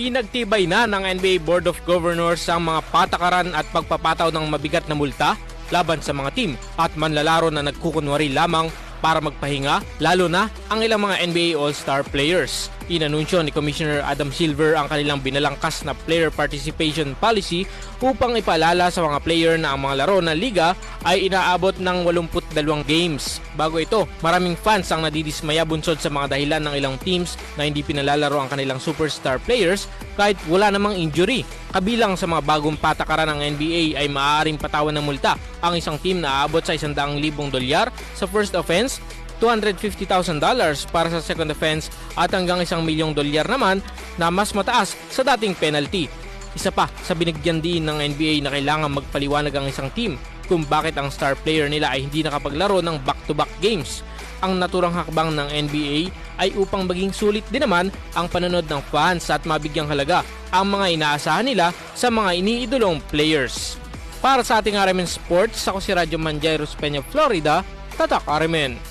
Pinagtibay na ng NBA Board of Governors ang mga patakaran at pagpapataw ng mabigat na multa laban sa mga team at manlalaro na nagkukunwari lamang para magpahinga, lalo na ang ilang mga NBA All-Star players. Inanunsyo ni Commissioner Adam Silver ang kanilang binalangkas na player participation policy upang ipaalala sa mga player na ang mga laro ng liga ay inaabot ng 82 games. Bago ito, maraming fans ang nadidismaya bunsod sa mga dahilan ng ilang teams na hindi pinalalaro ang kanilang superstar players kahit wala namang injury. Kabilang sa mga bagong patakaran ng NBA ay maaaring patawan ng multa ang isang team na aabot sa 100,000 dolyar sa first offense $250,000 para sa second offense at hanggang isang milyong dolyar naman na mas mataas sa dating penalty. Isa pa sa binigyan din ng NBA na kailangan magpaliwanag ang isang team kung bakit ang star player nila ay hindi nakapaglaro ng back-to-back games. Ang naturang hakbang ng NBA ay upang maging sulit din naman ang panonood ng fans at mabigyang halaga ang mga inaasahan nila sa mga iniidolong players. Para sa ating RMN Sports, ako si Radyo Manjairos Peña, Florida, Tatak RMN.